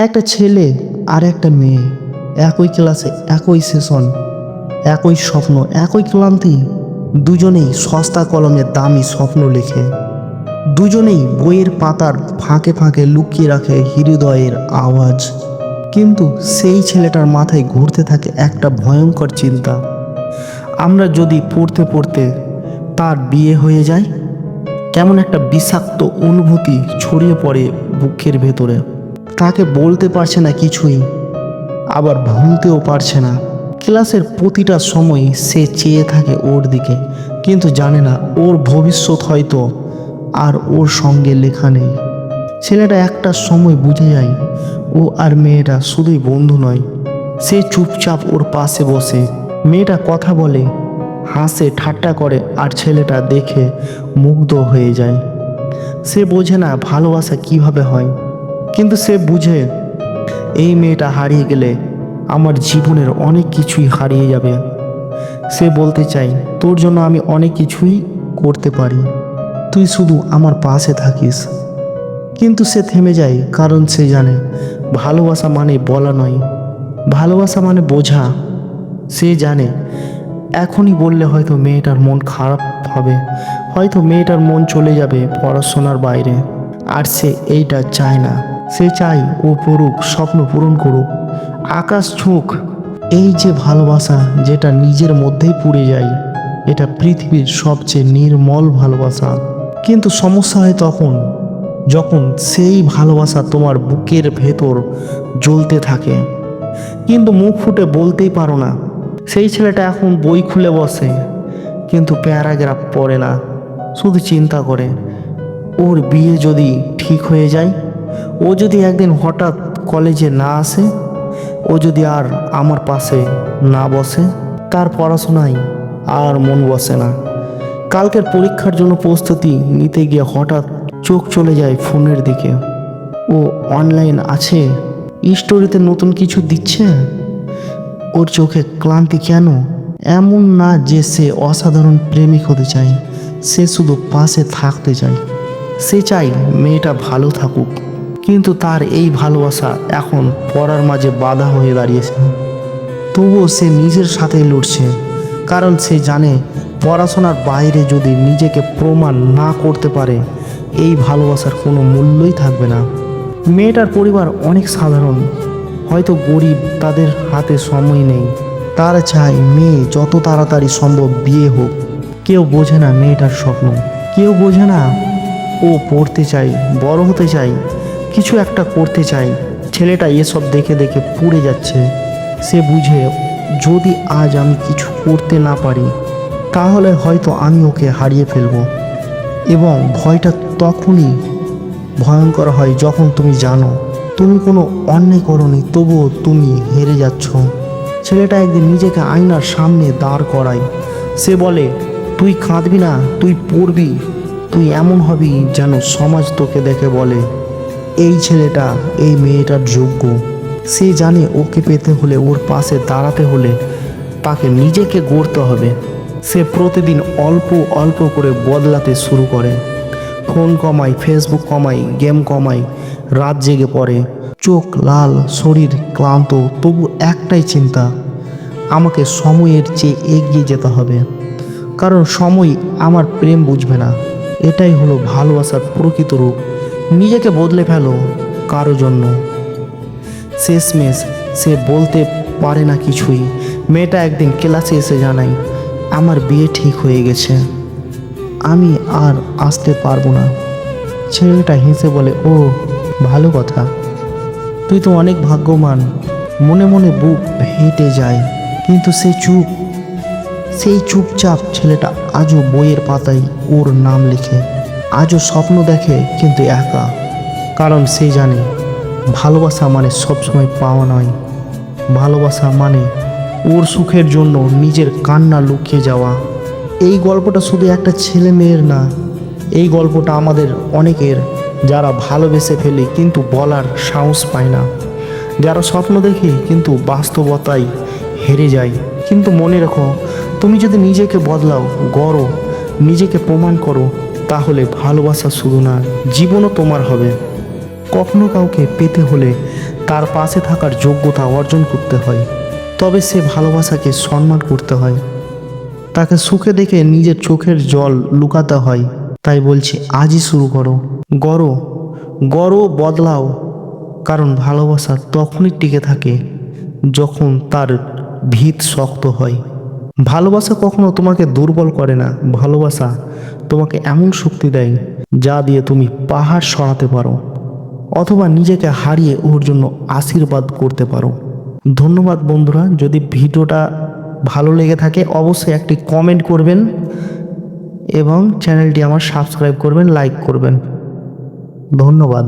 একটা ছেলে আর একটা মেয়ে, একই ক্লাসে একই সেশন একই স্বপ্ন, একই ক্লান্তি, দুজনেই সস্তা কলমের দামি স্বপ্ন লেখে। দুজনেই বইয়ের পাতার ফাঁকে ফাঁকে লুকিয়ে রাখে হৃদয়ের আওয়াজ। কিন্তু সেই ছেলেটার মাথায় ঘুরতে থাকে একটা ভয়ঙ্কর চিন্তা। আমরা যদি পড়তে পড়তে তার বিয়ে হয়ে যায় কেমন একটা বিষাক্ত অনুভূতি ছড়িয়ে পড়ে বুকের ভেতরে। তাকে বলতে পারছে না কিছুই, আবার ভুলতেও পারছে না। ক্লাসের প্রতিটা সময় সে চেয়ে থাকে ওর দিকে, কিন্তু জানে না ওর ভবিষ্যৎ হয়তো আর ওর সঙ্গে লেখা নেই। ছেলেটা একটা সময় বুঝে যায়, ও আর মেয়েটা শুধুই বন্ধু নয়, সে চুপচাপ ওর পাশে বসে। মেয়েটা কথা বলে, হাসে, ঠাট্টা করে, আর ছেলেটা দেখে মুগ্ধ হয়ে যায়। সে বোঝে না ভালোবাসা কীভাবে হয়। কিন্তু সে বুঝে, এই মেয়েটা হারিয়ে গেলে আমার জীবনের অনেক কিছুই হারিয়ে যাবে। সে বলতে চাই তোর জন্য আমি অনেক কিছুই করতে পারি। তুই শুধু আমার পাশে থাকিস। কিন্তু সে থেমে যায়, কারণ সে জানে, ভালোবাসা মানে বলা নয়। ভালোবাসা মানে বোঝা। সে জানে, এখনই বললে হয়তো মেয়েটার মন খারাপ হবে। হয়তো মেয়েটার মন চলে যাবে পড়াশোনার বাইরে। আর সে এইটা চায় না। সে চাই ও পড়ুক, স্বপ্ন পূরণ করুক। আকাশ ছুঁক, এই যে ভালোবাসা যেটা নিজের মধ্যেই পুড়ে যায়, এটা পৃথিবীর সবচেয়ে নির্মল ভালোবাসা। কিন্তু সমস্যা হয় তখন, যখন সেই ভালোবাসা তোমার বুকের ভেতর জ্বলতে থাকে। কিন্তু মুখ ফুটে বলতেই পারো না, সেই ছেলেটা এখন বই খুলে বসে, কিন্তু প্যারাগ্রাফ পড়ে না, শুধু চিন্তা করে, ওর বিয়ে যদি ঠিক হয়ে যায়? ও যদি একদিন হঠাৎ কলেজে না আসে, ও যদি আর আমার পাশে না বসে, তার পড়াশোনায় আর মন বসে না। কালকের পরীক্ষার জন্য প্রস্তুতি নিতে গিয়ে হঠাৎ চোখ চলে যায় ফোনের দিকে। ও অনলাইন আছে? স্টোরিতে নতুন কিছু দিচ্ছে? ওর চোখে ক্লান্তি কেন? এমন না যে সে অসাধারণ প্রেমিক হতে চায়, সে শুধু পাশে থাকতে চায়। সে চাই মেয়েটা ভালো থাকুক। কিন্তু তার এই ভালোবাসা এখন পড়ার মাঝে বাধা হয়ে দাঁড়িয়েছে। তবুও সে নিজের সাথেই লড়ছে, কারণ সে জানে পড়াশোনার বাইরে যদি নিজেকে প্রমাণ না করতে পারে, এই ভালোবাসার কোনো মূল্যই থাকবে না। মেয়েটার পরিবার অনেক সাধারণ, হয়তো গরিব, তাদের হাতে সময় নেই। তারা চায় মেয়ে যত তাড়াতাড়ি সম্ভব বিয়ে হোক। কেউ বোঝে না মেয়েটার স্বপ্ন, কেউ বোঝে না ও পড়তে চাই, বড় হতে চাই। কিছু একটা করতে চাই। ছেলেটা এসব দেখে দেখে পুড়ে যাচ্ছে। সে বুঝে, যদি আজ আমি কিছু করতে না পারি, তাহলে হয়তো আমি ওকে হারিয়ে ফেলব। এবং ভয়টা তখনই ভয়ঙ্কর হয় যখন তুমি জানো, তুমি কোনো অন্যায় করনি, তবুও তুমি হেরে যাচ্ছ। ছেলেটা একদিন নিজেকে আয়নার সামনে দাঁড় করায়। সে বলে, তুই কাঁদবি না, তুই পড়বি, তুই এমন হবি যেন সমাজ তোকে দেখে বলে। এই ছেলেটা, এই মেয়েটার যোগ্য। সে জানে ওকে পেতে হলে ওর পাশে দাঁড়াতে হলে তাকে নিজেকে গড়তে হবে। সে প্রতিদিন অল্প অল্প করে বদলাতে শুরু করে। ফোন কমাই ফেসবুক কমাই গেম কমাই রাত জেগে পড়ে। চোখ লাল, শরীর ক্লান্ত, তবু একটাই চিন্তা, আমাকে সময়ের চেয়ে এগিয়ে যেতে হবে। কারণ সময় আমার প্রেম বুঝবে না। এটাই হলো ভালোবাসার প্রকৃত রূপ। নিজেকে বদলে ফেলো কারও জন্য। শেষমেশ সে বলতে পারে না কিছুই। মেয়েটা একদিন ক্লাসে এসে জানাই আমার বিয়ে ঠিক হয়ে গেছে। আমি আর আসতে পারব না। ছেলেটা হেসে বলে, ও, ভালো কথা। তুই তো অনেক ভাগ্যবান। মনে মনে বুক হেঁটে যায়। কিন্তু সে চুপ, সেই চুপচাপ ছেলেটা আজও বইয়ের পাতায় ওর নাম লিখে। আজও স্বপ্ন দেখে কিন্তু একা। কারণ সে জানে, ভালোবাসা মানে সবসময় পাওয়া নয়। ভালোবাসা মানে ওর সুখের জন্য নিজের কান্না লুকিয়ে যাওয়া। এই গল্পটা শুধু একটা ছেলে মেয়ের না, এই গল্পটা আমাদের অনেকের, যারা ভালোবেসে ফেলে কিন্তু বলার সাহস পায় না। যারা স্বপ্ন দেখে কিন্তু বাস্তবতায় হেরে যায়। কিন্তু মনে রেখো, তুমি যদি নিজেকে বদলাও, গড়ো, নিজেকে প্রমাণ করো তাহলে ভালোবাসা শুধু না, জীবনও তোমার হবে। কখনো কাউকে পেতে হলে তার পাশে থাকার যোগ্যতা অর্জন করতে হয়। তবে সে ভালোবাসাকে সম্মান করতে হয়। তাকে সুখে দেখে নিজের চোখের জল লুকাতে হয়। তাই বলছি, আজই শুরু করো। গড়ো। গড়ো, বদলাও। কারণ ভালোবাসা তখনই টিকে থাকে যখন তার ভিত শক্ত হয়। ভালোবাসা কখনো তোমাকে দুর্বল করে না। ভালোবাসা তোমাকে এমন শক্তি দেয় যা দিয়ে তুমি পাহাড় সরাতে পারো অথবা নিজেকে হারিয়ে ওর জন্য আশীর্বাদ করতে পারো। ধন্যবাদ বন্ধুরা, যদি ভিডিওটা ভালো লেগে থাকে অবশ্যই একটি কমেন্ট করবেন এবং চ্যানেলটি আমার সাবস্ক্রাইব করবেন লাইক করবেন। ধন্যবাদ।